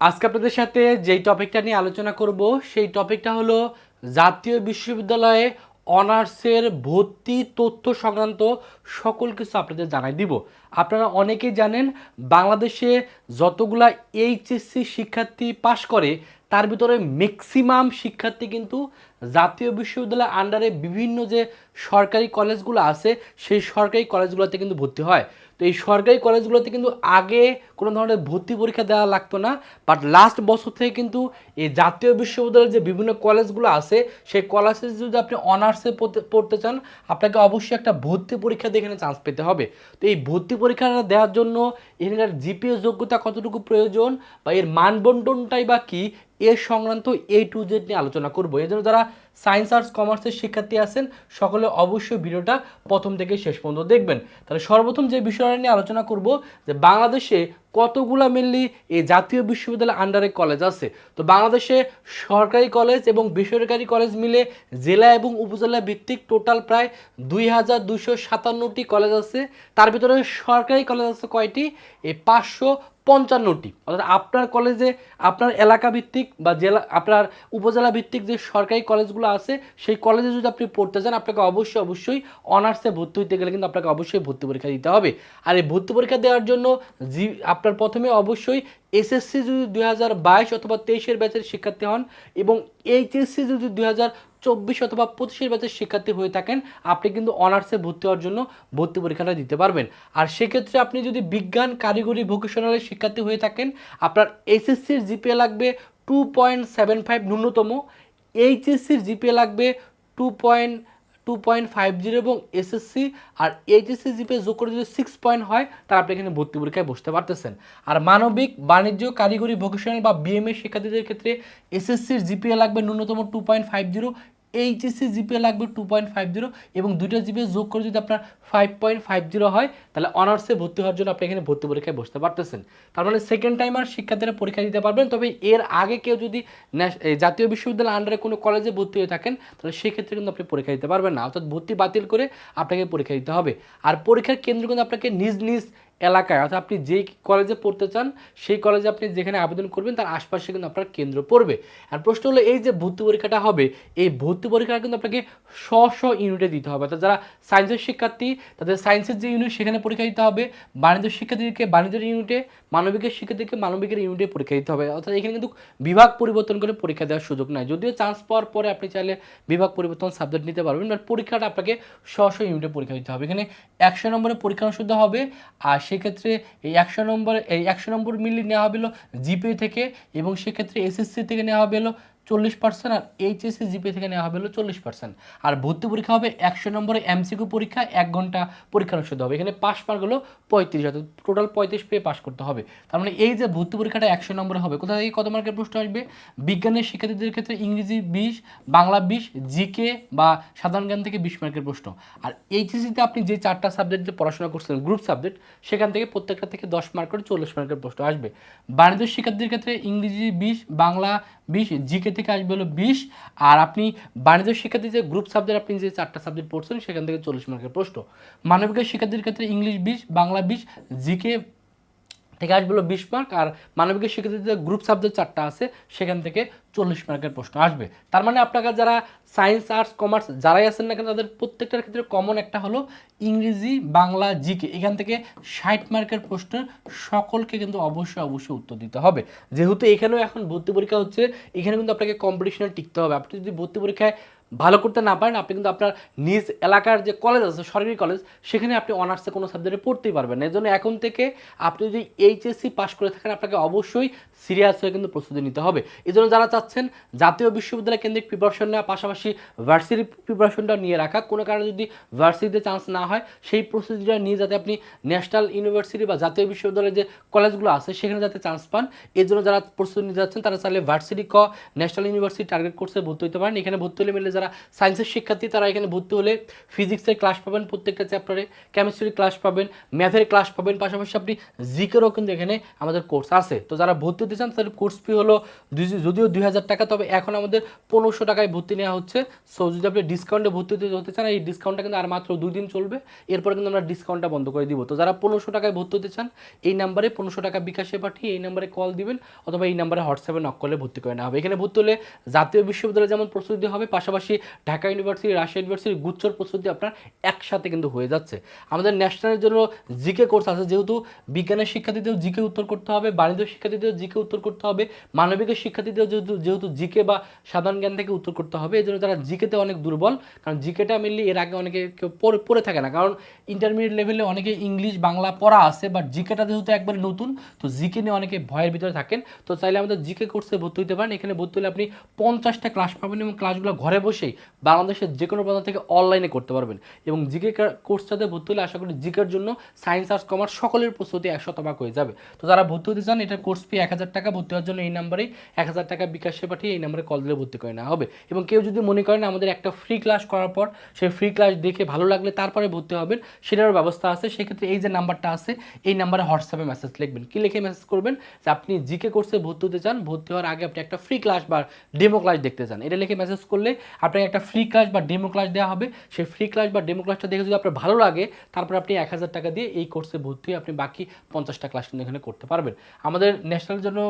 আজকে আপনাদের সাথে যেই টপিকটা নিয়ে আলোচনা করব, সেই টপিকটা হলো জাতীয় বিশ্ববিদ্যালয়ে অনার্সের ভর্তি তথ্য সংক্রান্ত সকল কিছু আপনাদের জানাই দিব। আপনারা অনেকেই জানেন, বাংলাদেশে যতগুলা এইচএসসি শিক্ষার্থী পাশ করে, তার ভিতরে ম্যাক্সিমাম শিক্ষার্থী কিন্তু জাতীয় বিশ্ববিদ্যালয়ের আন্ডারে বিভিন্ন যে সরকারি কলেজগুলো আছে, সেই সরকারি কলেজগুলোতে কিন্তু ভর্তি হয়। তো এই সরকারি কলেজগুলোতে কিন্তু আগে কোনো ধরনের ভর্তি পরীক্ষা দেওয়া লাগতো না বাট লাস্ট বছর থেকে কিন্তু এই জাতীয় বিশ্ববিদ্যালয়ের যে বিভিন্ন কলেজগুলো আছে, সেই কলেজে যদি আপনি অনার্সে পড়তে- চান, আপনাকে অবশ্যই একটা ভর্তি পরীক্ষা দিয়ে এখানে চান্স পেতে হবে। তো এই ভর্তি পরীক্ষাটা দেওয়ার জন্য এখানকার জিপিএ যোগ্যতা কতটুকু প্রয়োজন বা এর মানবন্টনটাই বা কি এর সংক্রান্ত এ টু জেড নিয়ে আলোচনা করব। জন্য যারা সায়েন্স আর্টস কমার্সের শিক্ষার্থী আছেন, সকলে অবশ্যই ভিডিওটা প্রথম থেকে শেষ পর্যন্ত দেখবেন। তাহলে সর্বপ্রথম যে বিষয়টা নিয়ে আলোচনা করব, যে বাংলাদেশে কতগুলা মেনলি এই জাতীয় বিশ্ববিদ্যালয় আন্ডারে কলেজ আছে? তো বাংলাদেশে সরকারি কলেজ এবং বেসরকারি কলেজ মিলে জেলা এবং উপজেলা ভিত্তিক টোটাল প্রায় দুই হাজার দুশো সাতান্নটি কলেজ আছে। তার ভিতরে সরকারি কলেজ আছে কয়টি? এই পাঁচশো পঞ্চান্নটি। অর্থাৎ আপনার কলেজে আপনার এলাকা ভিত্তিক বা জেলা, আপনার উপজেলা ভিত্তিক যে সরকারি কলেজগুলো আছে, সেই কলেজে যদি আপনি পড়তে চান, আপনাকে অবশ্যই অবশ্যই অনার্সে ভর্তি হইতে গেলে কিন্তু আপনাকে অবশ্যই ভর্তি পরীক্ষা দিতে হবে। আর এই ভর্তি পরীক্ষা দেওয়ার জন্য জি, আপনার প্রথমে অবশ্যই এসএসসি যদি দুই হাজার বাইশ অথবা তেইশের ব্যাচের শিক্ষার্থী হন এবং এইচএসসি যদি দুই হাজার চব্বিশ অথবা পঁচিশের ব্যাচের শিক্ষার্থী হয়ে থাকেন, আপনি কিন্তু অনার্সে ভর্তি হওয়ার জন্য ভর্তি পরীক্ষাটা দিতে পারবেন। আর সেক্ষেত্রে আপনি যদি বিজ্ঞান, কারিগরি, ভোকেশনালের শিক্ষার্থী হয়ে থাকেন, আপনার এসএসসির জিপিএ লাগবে টু পয়েন্ট সেভেন ফাইভ ন্যূনতম, এইচএসসির জিপিএ লাগবে two point two point five zero এবং এসএসসি আর এইচএসসি জিপে যোগ করে যদি সিক্স পয়েন্ট হয়, তাহলে আপনি এখানে ভর্তি পরীক্ষায় বসতে পারতেছেন। আর মানবিক, বাণিজ্য, কারিগরি ভোকেশনাল বা বিএমএ শিক্ষার্থীদের ক্ষেত্রে এসএসসির জিপিএ লাগবে ন্যূনতম two point five zero HSC GPA লাগবে টু পয়েন্ট ফাইভ জিরো এবং দুইটা জিপিএ যোগ করে যদি আপনার ফাইভ পয়েন্ট ফাইভ জিরো হয়, তাহলে অনার্সে ভর্তি হওয়ার জন্য আপনি এখানে ভর্তি পরীক্ষায় বসতে পারতেছেন। তার মানে সেকেন্ড টাইম আর শিক্ষার্থীরা পরীক্ষা দিতে পারবেন, তবে এর আগে কেউ যদি জাতীয় বিশ্ববিদ্যালয়ের আন্ডারে কোনো কলেজে ভর্তি হয়ে থাকেন, তাহলে সেক্ষেত্রে কিন্তু আপনি পরীক্ষা দিতে পারবেন না। অর্থাৎ ভর্তি বাতিল করে আপনাকে পরীক্ষা দিতে হবে। আর পরীক্ষার কেন্দ্র কিন্তু আপনাকে নিজ নিজ এলাকায়, অর্থাৎ আপনি যেই কলেজে পড়তে চান, সেই কলেজে আপনি যেখানে আবেদন করবেন, তার আশপাশে কিন্তু আপনার কেন্দ্র পড়বে। আর প্রশ্ন হলো, এই যে ভর্তি পরীক্ষাটা হবে, এই ভর্তি পরীক্ষাটা কিন্তু আপনাকে স্ব স্ব ইউনিটে দিতে হবে। অর্থাৎ যারা সায়েন্সের শিক্ষার্থী, তাদের সায়েন্সের যে ইউনিট সেখানে পরীক্ষা দিতে হবে। বাণিজ্য শিক্ষার্থীদেরকে বাণিজ্যের ইউনিটে মানবিকের শিক্ষার্থীকে মানবিকের ইউনিটে পরীক্ষা দিতে হবে। অর্থাৎ এখানে কিন্তু বিভাগ পরিবর্তন করে পরীক্ষা দেওয়ার সুযোগ নাই। যদিও চান্স পাওয়ার পরে আপনি চাইলে বিভাগ পরিবর্তন সাবজেক্ট নিতে পারবেন বাট পরীক্ষাটা আপনাকে স্ব স্ব ইউনিটে পরীক্ষা দিতে হবে। এখানে একশো নম্বরের পরীক্ষা অনুষ্ঠিত হবে, আর সেক্ষেত্রে এই একশো নম্বর, এই একশো নম্বর মিলি নেওয়া হবে জিপে থেকে এবং সেক্ষেত্রে এসএসসি থেকে নেওয়া হবে চল্লিশ পার্সেন্ট আর এইচএসসি জিপি থেকে নেওয়া হবে হলো চল্লিশ পার্সেন্ট আর ভর্তি পরীক্ষা হবে একশো নম্বরে এমসিকিউ পরীক্ষা, এক ঘণ্টা পরীক্ষা অনুষ্ঠিত হবে। এখানে পাস মার্ক হলো পঁয়ত্রিশ, অর্থাৎ টোটাল পঁয়ত্রিশ পেয়ে পাস করতে হবে। তার মানে এই যে ভর্তি পরীক্ষাটা একশো নম্বরে হবে, কোথা থেকে কত মার্কের প্রশ্ন আসবে? বিজ্ঞানের শিক্ষার্থীদের ক্ষেত্রে ইংরেজি বিশ, বাংলা বিশ জিকে বা সাধারণ জ্ঞান থেকে বিশ মার্কের প্রশ্ন। আর এইচএসিতে আপনি যে চারটা সাবজেক্ট পড়াশোনা করছেন গ্রুপ সাবজেক্ট সেখান থেকে প্রত্যেকটা থেকে দশ মার্ক করে চল্লিশ মার্কের প্রশ্ন আসবে। বাণিজ্য শিক্ষার্থীদের ক্ষেত্রে ইংরেজি বিশ, বাংলা বিশ জিকে থেকে আসবে হলো বিশ। আর আপনি বাণিজ্য শিক্ষার্থী যে গ্রুপ সাবজেক্ট আপনি যে চারটা সাবজেক্ট পড়ছেন, সেখান থেকে চল্লিশ মার্কের প্রশ্ন। মানবিকের শিক্ষার্থীর ক্ষেত্রে ইংলিশ বিশ, বাংলা বিশ জিকে থেকে আসবে হলো বিশ মার্ক আর মানবিকের শিক্ষার্থীদের গ্রুপ সাবজেক্ট চারটা আছে, সেখান থেকে চল্লিশ মার্কের প্রশ্ন আসবে। তার মানে আপনারা যারা সায়েন্স আর্টস কমার্স যারাই আছেন না কেন, তাদের প্রত্যেকটার ক্ষেত্রে কমন একটা হলো ইংরেজি, বাংলা, জিকে। এখান থেকে ষাট মার্কের প্রশ্নের সকলকে কিন্তু অবশ্যই অবশ্যই উত্তর দিতে হবে। যেহেতু এখানেও এখন ভর্তি পরীক্ষা হচ্ছে, এখানে কিন্তু আপনাকে কম্পিটিশনে টিকতে হবে। আপনি যদি ভর্তি পরীক্ষায় ভালো করতে না পারেন, আপনি কিন্তু আপনার নিজ এলাকার যে কলেজ আছে, সরকারি কলেজ সেখানে আপনি অনার্সে কোনো সাবজেক্টে পড়তেই পারবেন এই জন্য এখন থেকে আপনি যদি এইচএসসি পাশ করে থাকেন, আপনাকে অবশ্যই সিরিয়াস হয়ে কিন্তু প্রস্তুতি নিতে হবে। এই জন্য যারা চাচ্ছেন, জাতীয় বিশ্ববিদ্যালয় কেন্দ্রিক প্রিপারেশন নেওয়া পাশাপাশি ভার্সিটি প্রিপারেশনটা নিয়ে রাখা। কোনো কারণে যদি ভার্সিটিতে চান্স না হয়, সেই প্রস্তুতিটা নিয়ে যাতে আপনি ন্যাশনাল ইউনিভার্সিটি বা জাতীয় বিশ্ববিদ্যালয়ের যে কলেজগুলো আছে, সেখানে যাতে চান্স পান। এর জন্য যারা প্রস্তুতি নিতে যাচ্ছেন, তারা চাইলে ভার্সিটি ক ন্যাশনাল ইউনিভার্সিটি টার্গেট কোর্সে ভর্তি হতে পারেন। এখানে ভর্তি হলে মিলে যারা সায়েন্সের শিক্ষার্থী, তারা এখানে ভর্তি হলে ফিজিক্সের ক্লাস পাবেন প্রত্যেকটা চ্যাপ্টারে কেমিস্ট্রির ক্লাস পাবেন ম্যাথের ক্লাস পাবেন, পাশাপাশি আপনি জিকেরও কিন্তু এখানে আমাদের কোর্স আছে। তো যারা ভর্তি হতে চান, তাদের কোর্স ফি হলো যদিও দুই হাজার টাকা, তবে এখন আমাদের পনেরোশো টাকায় ভর্তি নেওয়া হচ্ছে। সো যদি আপনি ডিসকাউন্টে ভর্তি হতে চান, এই ডিসকাউন্টটা কিন্তু আর মাত্র দুই দিন চলবে। এরপরে কিন্তু আমরা ডিসকাউন্টটা বন্ধ করে দিব। তো যারা পনেরোশো টাকায় ভর্তি হতে চান, এই নাম্বারে পনেরোশো টাকা বিকাশে পাঠিয়ে এই নাম্বারে কল দিবেন, অথবা এই নাম্বারে হোয়াটসঅ্যাপে নক করলে ভর্তি করে নেওয়া হবে। এখানে ভর্তি হলে জাতীয় বিশ্ববিদ্যালয়ে যেমন প্রস্তুতি হবে, পাশাপাশি ঢাকা ইউনিভার্সিটি, রাজশাহী ইউনিভার্সিটি গুচ্ছর প্রস্তুতি আপনার একসাথে কিন্তু হয়ে যাচ্ছে। আমাদের ন্যাশনালের জন্য জিকে কোর্স আছে, যেহেতু বিজ্ঞানের শিক্ষার্থীদেরও জিকে উত্তর করতে হবে, বাণিজ্য শিক্ষার্থীদেরও জিকে উত্তর করতে হবে, মানবিকের শিক্ষার্থীদেরও যেহেতু যেহেতু জিকে বা সাধারণ জ্ঞান থেকে উত্তর করতে হবে, এই জন্য যারা জিকেতে অনেক দুর্বল, কারণ জিকেটা মেনলি এর আগে অনেকে কেউ পড়ে পড়ে থাকে না, কারণ ইন্টারমিডিয়েট লেভেলে অনেকে ইংলিশ, বাংলা পড়া আছে বাট জিকেটা যেহেতু একবারে নতুন, তো জিকে নিয়ে অনেকে ভয়ের ভিতরে থাকেন। তো চাইলে আমাদের জিকে কোর্সে ভর্তি হতে পারেন, এখানে ভর্তি হলে আপনি পঞ্চাশটা ক্লাস পাবেন এবং ক্লাসগুলো ঘরে বসেই বাংলাদেশের যে কোনো প্রান্ত থেকে অনলাইনে করতে পারবেন। এবং জিকে কোর্সটাতে ভর্তি হলে আশা করি জিকের জন্য সায়েন্স আর্টস কমার্স সকলের প্রস্তুতি একশো তবাক হয়ে যাবে। তো যারা ভর্তি হতে চান, এটা কোর্স ফি এক হাজার টাকা, ভর্তি হওয়ার জন্য এই নাম্বারে এক হাজার টাকা বিকাশে পাঠিয়ে এই নাম্বারে কল দিলে ভর্তি করে নেওয়া হবে। এবং কেউ যদি মনে করেন আমাদের একটা ফ্রি ক্লাস করার পর, সেই ফ্রি ক্লাস দেখে ভালো লাগলে তারপরে ভর্তি হবেন, সেটারও ব্যবস্থা আছে। সেক্ষেত্রে এই যে নাম্বারটা আছে, এই নাম্বারে হোয়াটসঅ্যাপে মেসেজ লিখবেন। কি লিখে মেসেজ করবেন? যে আপনি জিকে কোর্সে ভর্তি হতে চান, ভর্তি হওয়ার আগে আপনি একটা ফ্রি ক্লাস বা ডেমো ক্লাস দেখতে চান। এটা লিখে মেসেজ করলে আপনাকে একটা ফ্রি ক্লাস বা ডেমো ক্লাস দেওয়া হবে। সেই ফ্রি ক্লাস বা ডেমো ক্লাসটা দেখে যদি আপনার ভালো লাগে, তারপর আপনি এক হাজার টাকা দিয়ে এই কোর্সে ভর্তি হয়ে আপনি বাকি পঞ্চাশটা ক্লাস কিন্তু এখানে করতে পারবেন। আমাদের ন্যাশনাল জন্য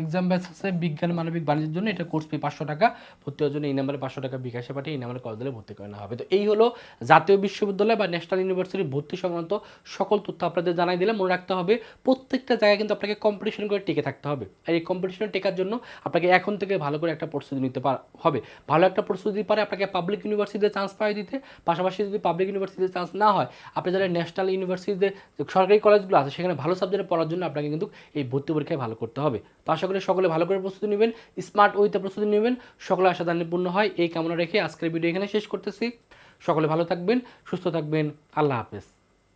এক্সাম ব্যাচ আছে, বিজ্ঞান, মানবিক, বাণিজ্যের জন্য এটা কোর্স ফি পাঁচশো টাকা, ভর্তি হওয়ার জন্য এই নাম্বারে পাঁচশো টাকা বিকাশে পাঠিয়ে এই নাম্বারে কল দিলে ভর্তি করে নেওয়া হবে। তো এই হলো জাতীয় বিশ্ববিদ্যালয় বা ন্যাশনাল ইউনিভার্সিটি ভর্তি সংক্রান্ত সকল তথ্য আপনাদের জানাই দিলে মনে রাখতে হবে, প্রত্যেকটা জায়গায় কিন্তু আপনাকে কম্পিটিশন করে টিকে থাকতে হবে। আর এই কম্পিটিশনে টেকার জন্য আপনাকে এখন থেকে ভালো করে একটা প্রস্তুতি নিতে হবে। ভালো একটা প্রস্তুতি পারে আপনাকে পাবলিক ইউনিভার্সিটিতে চান্স পাই দিতে, পাশাপাশি যদি পাবলিক ইউনিভার্সিটিতে চান্স না হয়, আপনি যারা ন্যাশনাল ইউনিভার্সিটিতে সরকারি কলেজগুলো আছে, সেখানে ভালো সাবজেক্টে পড়ার জন্য আপনাকে কিন্তু এই ভর্তি পরীক্ষায় ভালো করতে হবে। তো আশা করি সকলে ভালো করে প্রস্তুতি নেবেন স্মার্ট ওয়েতে প্রস্তুতি নেবেন। সকলে আশা পূর্ণ হয়। এই কামনা রেখে আজকের ভিডিও এখানে শেষ করতেছি। সকলে ভালো থাকবেন, সুস্থ থাকবেন। আল্লাহ হাফেজ।